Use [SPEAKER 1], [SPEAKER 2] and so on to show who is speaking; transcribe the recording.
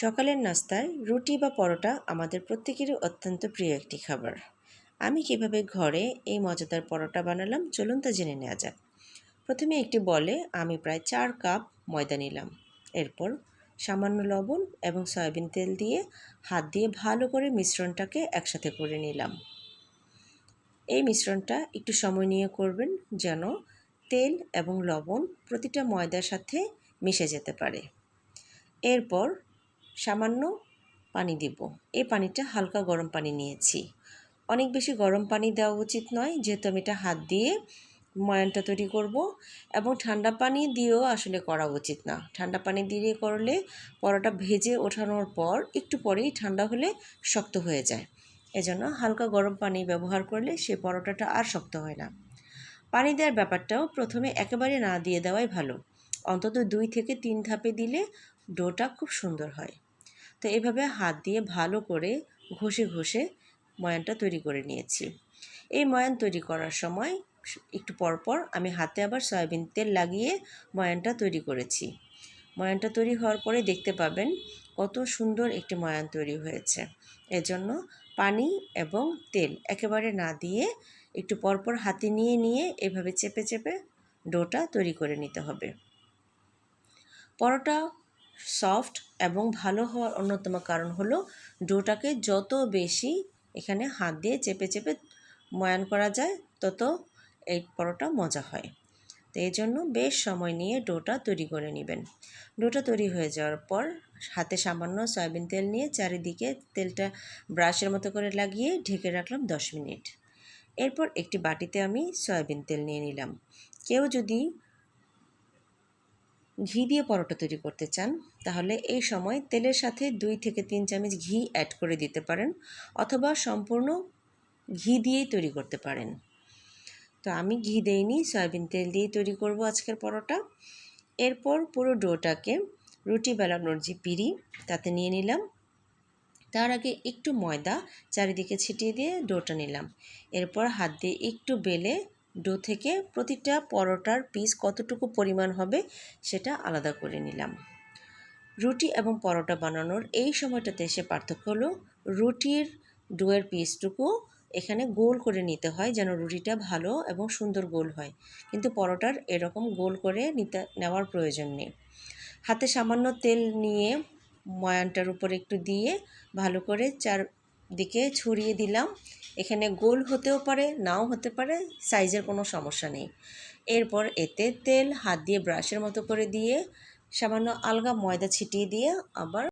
[SPEAKER 1] সকালের নাস্তায় রুটি বা পরোটা আমাদের প্রত্যেকেরই অত্যন্ত প্রিয় একটি খাবার। আমি কীভাবে ঘরে এই মজাদার পরোটা বানালাম চলুন তা জেনে নেওয়া যাক। প্রথমে একটি বলে আমি প্রায় চার কাপ ময়দা নিলাম। এরপর সামান্য লবণ এবং সয়াবিন তেল দিয়ে হাত দিয়ে ভালো করে মিশ্রণটাকে একসাথে করে নিলাম। এই মিশ্রণটা একটু সময় নিয়ে করবেন যেন তেল এবং লবণ প্রতিটা ময়দার সাথে মিশে যেতে পারে। এরপর সামান্য পানি দিব। এই পানিটা হালকা গরম পানি নিয়েছি। অনেক বেশি গরম পানি দেওয়া উচিত নয়, যেহেতু আমি এটা হাত দিয়ে ময়ানটা তৈরি করব এবং ঠান্ডা পানি দিয়েও আসলে করা উচিত না। ঠান্ডা পানি দিয়ে করলে পরোটা ভেজে ওঠানোর পর একটু পরেই ঠান্ডা হলে শক্ত হয়ে যায়। এজন্য হালকা গরম পানি ব্যবহার করলে সে পরোটাটা আর শক্ত হয় না। পানি দেওয়ার ব্যাপারটাও প্রথমে একেবারে না দিয়ে দেওয়াই ভালো। অন্তত দুই থেকে তিন ধাপে দিলে ডোটা খুব সুন্দর হয়। তো এভাবে হাত দিয়ে ভালো করে ঘষে ঘষে ময়ানটা তৈরি করে নিয়েছি। এই ময়ান তৈরি করার সময় একটু পরপর আমি হাতে আবার সয়াবিন তেল লাগিয়ে ময়ানটা তৈরি করেছি। ময়ানটা তৈরি হওয়ার পরে দেখতে পাবেন কত সুন্দর একটি ময়ান তৈরি হয়েছে। এজন্য পানি এবং তেল একেবারে না দিয়ে একটু পরপর হাতে নিয়ে নিয়ে এভাবে চেপে চেপে ডোটা তৈরি করে নিতে হবে। পরোটা সফট এবং ভালো হওয়ার অন্যতম কারণ হলো ডোটাকে যত বেশি এখানে হাত দিয়ে চেপে চেপে ময়ান করা যায়, তত এই পরোটা মজা হয়। তো এই জন্য বেশ সময় নিয়ে ডোটা তৈরি করে নেবেন। ডোটা তৈরি হয়ে যাওয়ার পর হাতে সামান্য সয়াবিন তেল নিয়ে চারিদিকে তেলটা ব্রাশের মতো করে লাগিয়ে ঢেকে রাখলাম দশ মিনিট। এরপর একটি বাটিতে আমি সয়াবিন তেল নিয়ে নিলাম। কেউ যদি ঘি দিয়ে পরোটা তৈরি করতে চান, তাহলে এই সময় তেলের সাথে দুই থেকে তিন চামচ ঘি অ্যাড করে দিতে পারেন অথবা সম্পূর্ণ ঘি দিয়েই তৈরি করতে পারেন। তো আমি ঘি দেইনি, সয়াবিন তেল দিয়েই তৈরি করব আজকের পরোটা। এরপর পুরো ডোটাকে রুটি বেলানোর যে পিড়ি, তাতে নিয়ে নিলাম। তার আগে একটু ময়দা, চারিদিকে ছিটিয়ে দিয়ে ডোটা নিলাম। এরপর হাত দিয়ে একটু বেলে ডো থেকে প্রতিটা পরোটার পিস কতটুকু পরিমাণ হবে সেটা আলাদা করে নিলাম। রুটি এবং পরোটা বানানোর এই সময়টাতে এসে পার্থক্য হলো, রুটির ডোয়ের পিসটুকু এখানে গোল করে নিতে হয় যেন রুটিটা ভালো এবং সুন্দর গোল হয়। কিন্তু পরোটার এরকম গোল করে নিতে, নেওয়ার প্রয়োজন নেই। হাতে সামান্য তেল নিয়ে ময়ানটার উপর একটু দিয়ে ভালো করে চার দিকে ছড়িয়ে দিলাম। এখানে গোল হতেও পারে, নাও হতে পারে সাইজের কোনো সমস্যা নেই। এরপর এতে তেল, হাত দিয়ে ব্রাশের মতো করে দিয়ে সামান্য আলগা ময়দা ছিটিয়ে দিয়ে আবার